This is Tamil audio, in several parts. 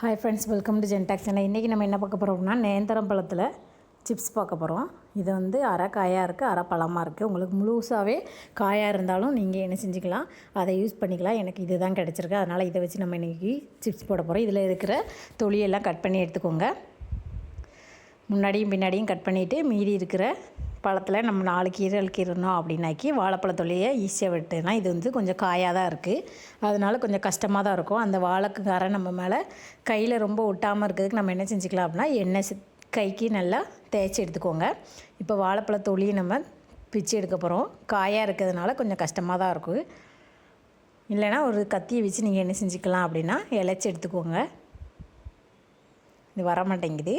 ஹாய் ஃப்ரெண்ட்ஸ் வெல்கம் டு ஜென்டாக் சேனல் இன்றைக்கி நம்ம என்ன பார்க்க போகிறோம்னா நேந்திரம் பழத்தில் சிப்ஸ் பார்க்க போகிறோம் இது வந்து அரை காயாக இருக்குது அரை பழமாக இருக்குது உங்களுக்கு முழுசாகவே காயாக இருந்தாலும் நீங்கள் என்ன செஞ்சுக்கலாம் அதை யூஸ் பண்ணிக்கலாம். எனக்கு இது தான் கிடச்சிருக்கு. அதனால் இதை வச்சு நம்ம இன்றைக்கி சிப்ஸ் போட போகிறோம் இதில் இருக்கிற தொழியெல்லாம் கட் பண்ணி எடுத்துக்கோங்க. முன்னாடியும் பின்னாடியும் கட் பண்ணிவிட்டு மீதி இருக்கிற பழத்தில் நம்ம நாலு கீரை கீரணும் அப்படின்னாக்கி வாழைப்பழத்தொல்லையை ஈஸியாக விட்டுனா இது வந்து கொஞ்சம் காயாக தான் இருக்குது அதனால கொஞ்சம் கஷ்டமாக தான் இருக்கும். அந்த வாழைக்கு நம்ம மேலே கையில் ரொம்ப ஒட்டாமல் இருக்கிறதுக்கு நம்ம என்ன செஞ்சுக்கலாம் அப்படின்னா எண்ணெய் கைக்கு நல்லா தேய்ச்சி எடுத்துக்கோங்க. இப்போ வாழைப்பழ நம்ம பிச்சு எடுக்க போகிறோம் காயாக இருக்கிறதுனால கொஞ்சம் கஷ்டமாக தான் இருக்கும். இல்லைன்னா ஒரு கத்தியை வச்சு நீங்கள் என்ன செஞ்சுக்கலாம் அப்படின்னா இலைச்சி எடுத்துக்கோங்க. இது வர மாட்டேங்குது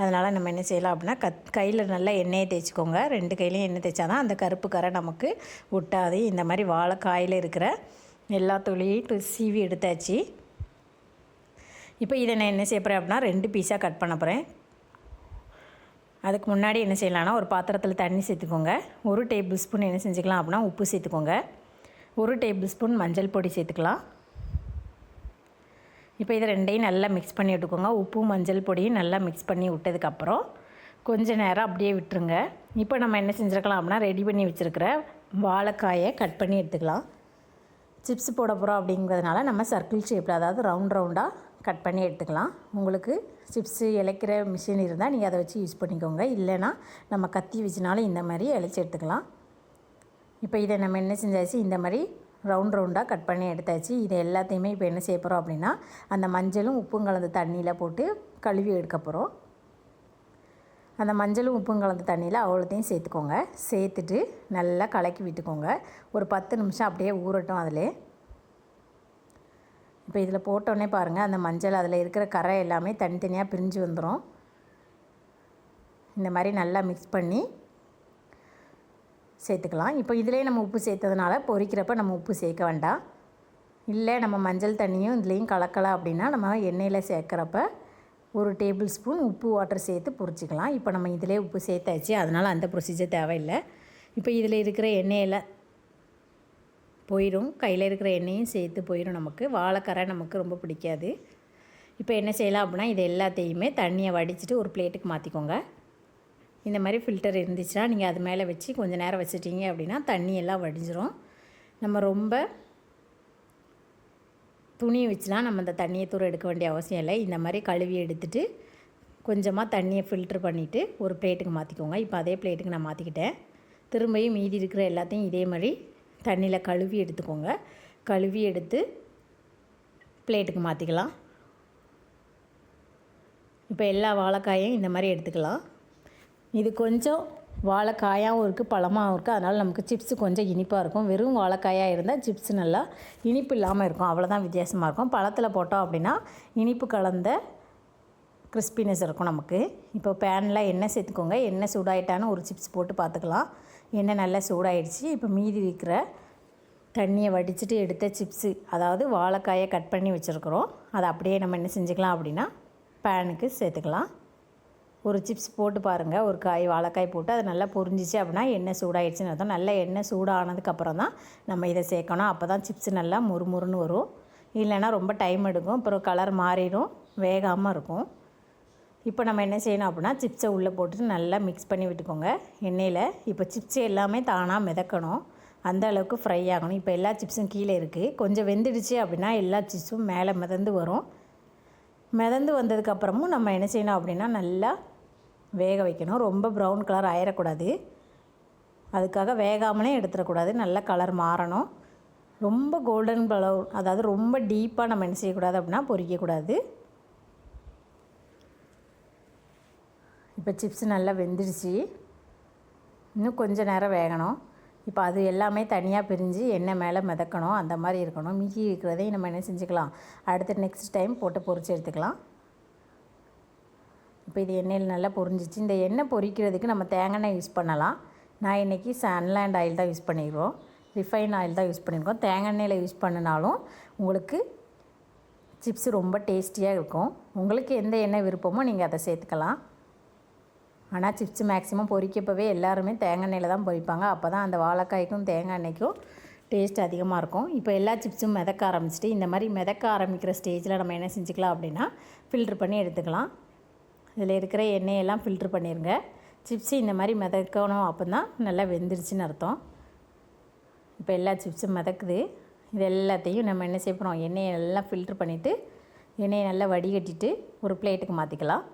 அதனால் நம்ம என்ன செய்யலாம் அப்படின்னா கத் கையில் நல்லா எண்ணெயை தேய்ச்சிக்கோங்க. ரெண்டு கையிலையும் எண்ணெய் தேய்ச்சா தான் அந்த கருப்பு கரை நமக்கு ஒட்டாது. இந்த மாதிரி வாழைக்காயில் இருக்கிற எல்லா தொழிலையும் சீவி எடுத்தாச்சு. இப்போ இதை நான் என்ன செய்ய போகிறேன் அப்படின்னா ரெண்டு பீஸாக கட் பண்ண போகிறேன் அதுக்கு முன்னாடி என்ன செய்யலாம்னா ஒரு பாத்திரத்தில் தண்ணி சேர்த்துக்கோங்க. ஒரு டேபிள் ஸ்பூன் என்ன செஞ்சுக்கலாம் அப்படின்னா உப்பு சேர்த்துக்கோங்க. ஒரு டேபிள் ஸ்பூன் மஞ்சள் பொடி சேர்த்துக்கலாம். இப்போ இதை ரெண்டையும் நல்லா மிக்ஸ் பண்ணி விட்டுக்கோங்க. உப்பு மஞ்சள் பொடியும் நல்லா மிக்ஸ் பண்ணி விட்டதுக்கப்புறம் கொஞ்ச நேரம் அப்படியே விட்டுருங்க. இப்போ நம்ம என்ன செஞ்சுருக்கலாம் அப்படின்னா ரெடி பண்ணி வச்சுருக்கிற வாழைக்காயை கட் பண்ணி எடுத்துக்கலாம். சிப்ஸ் போட போகிறோம் அப்படிங்கிறதுனால நம்ம சர்க்கிள் ஷேப்பில் அதாவது ரவுண்ட் ரவுண்டாக கட் பண்ணி எடுத்துக்கலாம். உங்களுக்கு சிப்ஸு இழைக்கிற மிஷின் இருந்தால் நீங்கள் அதை வச்சு யூஸ் பண்ணிக்கோங்க. இல்லைன்னா நம்ம கத்தி வச்சுனாலும் இந்த மாதிரி இழைச்சி எடுத்துக்கலாம். இப்போ இதை நம்ம என்ன செஞ்சாச்சு? இந்த மாதிரி ரவுண்ட் ரவுண்டாக கட் பண்ணி எடுத்தாச்சு. இது எல்லாத்தையுமே இப்போ என்ன செய்ய போகிறோம் அப்படின்னா அந்த மஞ்சளும் உப்பும் கலந்த தண்ணியில் போட்டு கழுவி எடுக்க போகிறோம் அந்த மஞ்சளும் உப்பும் கலந்த தண்ணியில் அவ்வளோத்தையும் சேர்த்துக்கோங்க. சேர்த்துட்டு நல்லா கலக்கி விட்டுக்கோங்க. ஒரு பத்து நிமிஷம் அப்படியே ஊறட்டும் அதில். இப்போ இதில் போட்டோன்னே பாருங்கள் அந்த மஞ்சள் அதில் இருக்கிற கரை எல்லாமே தனித்தனியாக பிரிஞ்சு வந்துடும் இந்த மாதிரி நல்லா மிக்ஸ் பண்ணி சேர்த்துக்கலாம். இப்போ இதிலே நம்ம உப்பு சேர்த்ததுனால பொரிக்கிறப்ப நம்ம உப்பு சேர்க்க வேண்டாம். இல்லை நம்ம மஞ்சள் தண்ணியும் இதுலேயும் கலக்கலாம் அப்படின்னா நம்ம எண்ணெயில் சேர்க்குறப்ப ஒரு டேபிள் ஸ்பூன் உப்பு வாட்டர் சேர்த்து பொரிச்சிக்கலாம் இப்போ நம்ம இதிலே உப்பு சேர்த்தாச்சு. அதனால் அந்த ப்ரொசீஜர் தேவையில்லை. இப்போ இதில் இருக்கிற எண்ணெயில் போயிடும். கையில் இருக்கிற எண்ணெயும் சேர்த்து போயிடும் நமக்கு. வாழைக்கரை நமக்கு ரொம்ப பிடிக்காது. இப்போ என்ன செய்யலாம் அப்படின்னா இது எல்லாத்தையுமே தண்ணியை வடிச்சிட்டு ஒரு பிளேட்டுக்கு மாற்றிக்கோங்க இந்த மாதிரி ஃபில்டர் இருந்துச்சுன்னா நீங்கள் அது மேலே வச்சு கொஞ்சம் நேரம் வச்சுட்டீங்க அப்படின்னா தண்ணியெல்லாம் வடிஞ்சிரும். நம்ம ரொம்ப துணி வச்சுலாம் நம்ம அந்த தண்ணியை தூர எடுக்க வேண்டிய அவசியம் இல்லை. இந்த மாதிரி கழுவி எடுத்துட்டு கொஞ்சமாக தண்ணியை ஃபில்டர் பண்ணிவிட்டு ஒரு பிளேட்டுக்கு மாற்றிக்கோங்க இப்போ அதே பிளேட்டுக்கு நான் மாற்றிக்கிட்டேன் திரும்பியும் மீதி இருக்கிற எல்லாத்தையும் இதே மாதிரி தண்ணியில் கழுவி எடுத்துக்கோங்க. கழுவி எடுத்து பிளேட்டுக்கு மாற்றிக்கலாம் இப்போ எல்லா வாழைக்காயும் இந்த மாதிரி எடுத்துக்கலாம். இது கொஞ்சம் வாழைக்காயாகவும் இருக்குது பழமாகவும் இருக்குது அதனால் நமக்கு சிப்ஸு கொஞ்சம் இனிப்பாக இருக்கும். வெறும் வாழைக்காயாக இருந்தால் சிப்ஸ் நல்லா இனிப்பு இல்லாமல் இருக்கும். அவ்வளோதான் வித்தியாசமாக இருக்கும். பழத்தில் போட்டோம் அப்படின்னா இனிப்பு கலந்த கிறிஸ்பினஸ் இருக்கும் நமக்கு. இப்போ பேனில் எண்ணெய் சேர்த்துக்கோங்க. எண்ணெய் சூடாயிட்டான்னு ஒரு சிப்ஸ் போட்டு பார்த்துக்கலாம். எண்ணெய் நல்லா சூடாயிடுச்சு. இப்போ மீதி இருக்கிற தண்ணியை வடிச்சிட்டு எடுத்த சிப்ஸு அதாவது வாழைக்காயை கட் பண்ணி வச்சுருக்குறோம். அதை அப்படியே நம்ம என்ன செஞ்சுக்கலாம் அப்படின்னா பேனுக்கு சேர்த்துக்கலாம். ஒரு சிப்ஸ் போட்டு பாருங்கள் ஒரு காய் வாழைக்காய் போட்டு அது நல்லா பொரிஞ்சிச்சு அப்படின்னா எண்ணெய் சூடாயிடுச்சுன்னு அர்த்தம். நல்லா எண்ணெய் சூடானதுக்கப்புறம் தான் நம்ம இதை சேர்க்கணும். அப்போ தான் சிப்ஸ் நல்லா முறுமுறுன்னு வரும். இல்லைன்னா ரொம்ப டைம் எடுக்கும். அப்புறம் கலர் மாறிடும். வேகாமல் இருக்கும். இப்போ நம்ம என்ன செய்யணும் அப்படின்னா சிப்ஸை உள்ளே போட்டுட்டு நல்லா மிக்ஸ் பண்ணி விட்டுக்கோங்க. எண்ணெயில் இப்போ சிப்ஸ் எல்லாமே தானாக மிதக்கணும். அந்த அளவுக்கு ஃப்ரை ஆகணும். இப்போ எல்லா சிப்ஸும் கீழே இருக்குது கொஞ்சம் வெந்துடுச்சு அப்படின்னா எல்லா சிப்ஸும் மேலே மிதந்து வரும். மிதந்து வந்ததுக்கப்புறமும் நம்ம என்ன செய்யணும் அப்படின்னா நல்லா வேக வைக்கணும். ரொம்ப ப்ரௌன் கலர் ஆயிடக்கூடாது அதுக்காக வேகாமலே எடுத்துடக்கூடாது. நல்ல கலர் மாறணும். ரொம்ப கோல்டன் கலர் அதாவது ரொம்ப டீப்பாக நம்ம என்ன செய்யக்கூடாது அப்படின்னா பொரிக்கக்கூடாது இப்போ சிப்ஸ் நல்லா வெந்துடுச்சு. இன்னும் கொஞ்சம் நேரம் வேகணும். இப்போ அது எல்லாமே தனியாக பிரிஞ்சு எண்ணெய் மேலே மிதக்கணும். அந்த மாதிரி இருக்கணும். மீதி இருக்கிறதையும் நம்ம என்ன செஞ்சுக்கலாம். அடுத்து நெக்ஸ்ட் டைம் போட்டு பொரிச்சு எடுத்துக்கலாம். இப்போ இது எண்ணெயில் நல்லா பொரிஞ்சிச்சு. இந்த எண்ணெய் பொரிக்கிறதுக்கு நம்ம தேங்காய் எண்ணெய் யூஸ் பண்ணலாம். நான் இன்றைக்கி சன்லேண்ட் ஆயில் தான் யூஸ் பண்ணிடுவோம் ரிஃபைன் ஆயில் தான் யூஸ் பண்ணியிருக்கோம் தேங்காய் எண்ணெயில் யூஸ் பண்ணினாலும் உங்களுக்கு சிப்ஸ் ரொம்ப டேஸ்டியாக இருக்கும். உங்களுக்கு எந்த எண்ணெய் விருப்பமோ நீங்கள் அதை சேர்த்துக்கலாம். ஆனால் சிப்ஸ் மேக்ஸிமம் பொரிக்கப்பவே எல்லாருமே தேங்காய் எண்ணெயில் தான் பொரிப்பாங்க. அப்போ தான் அந்த வாழைக்காய்க்கும் தேங்காய் எண்ணெய்க்கும் டேஸ்ட் அதிகமாக இருக்கும். இப்போ எல்லா சிப்ஸும் மிதக்க ஆரம்பிச்சிட்டு இந்த மாதிரி மிதக்க ஆரம்பிக்கிற ஸ்டேஜில் நம்ம என்ன செஞ்சுக்கலாம் அப்படின்னா ஃபில்ட்ரு பண்ணி எடுத்துக்கலாம். இதில் இருக்கிற எண்ணெயெல்லாம் ஃபில்ட்ரு பண்ணிடுங்க சிப்ஸு இந்த மாதிரி மிதக்கணும் அப்போ தான் நல்லா வெந்துருச்சுன்னு அர்த்தம். இப்போ எல்லா சிப்ஸும் மிதக்குது. இது எல்லாத்தையும் நம்ம என்ன செய்ய போகிறோம் எண்ணெயை எல்லாம் ஃபில்ட்ரு பண்ணிவிட்டு எண்ணெயை நல்லா வடிகட்டிட்டு ஒரு பிளேட்டுக்கு மாற்றிக்கலாம்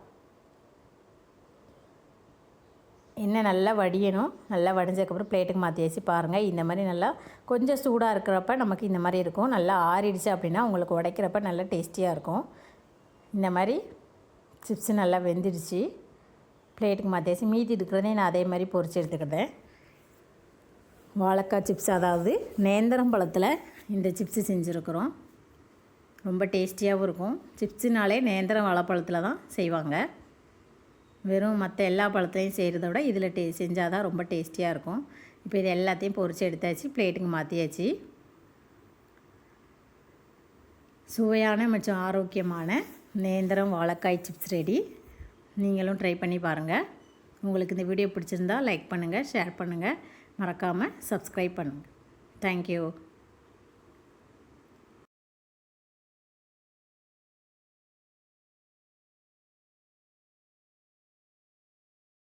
எண்ணெய் நல்லா வடியணும். நல்லா வடிஞ்சதுக்கப்புறம் பிளேட்டுக்கு மாற்றி வச்சு பாருங்கள் இந்த மாதிரி நல்லா கொஞ்சம் சூடாக இருக்கிறப்ப நமக்கு இந்த மாதிரி இருக்கும். நல்லா ஆறிடுச்சு அப்படின்னா உங்களுக்கு உடைக்கிறப்ப நல்லா டேஸ்டியாக இருக்கும். இந்த மாதிரி சிப்ஸு நல்லா வெந்துடுச்சு. பிளேட்டுக்கு மாற்றியாச்சு மீதி இருக்கிறதே நான் அதே மாதிரி பொறிச்சு எடுத்துக்கிட்டேன். வாழைக்காய் சிப்ஸ் அதாவது நேந்திரம் பழத்தில் இந்த சிப்ஸு செஞ்சுருக்குறோம். ரொம்ப டேஸ்டியாகவும் இருக்கும். சிப்ஸுனாலே நேந்திரம் வாழைப்பழத்தில் தான் செய்வாங்க. வெறும் மற்ற எல்லா பழத்தையும் செய்கிறத விட இதில் டே செஞ்சால் தான் ரொம்ப டேஸ்டியாக இருக்கும். இப்போ இது எல்லாத்தையும் பொரிச்சு எடுத்தாச்சு பிளேட்டுக்கு மாற்றியாச்சு சுவையான மற்றும் ஆரோக்கியமான நேந்திரம் வாழைக்காய் சிப்ஸ் ரெடி நீங்களும் ட்ரை பண்ணி பாருங்கள் உங்களுக்கு இந்த வீடியோ பிடிச்சிருந்தா லைக் பண்ணுங்கள் ஷேர் பண்ணுங்கள் மறக்காமல் சப்ஸ்கிரைப் பண்ணுங்கள் தேங்க்யூ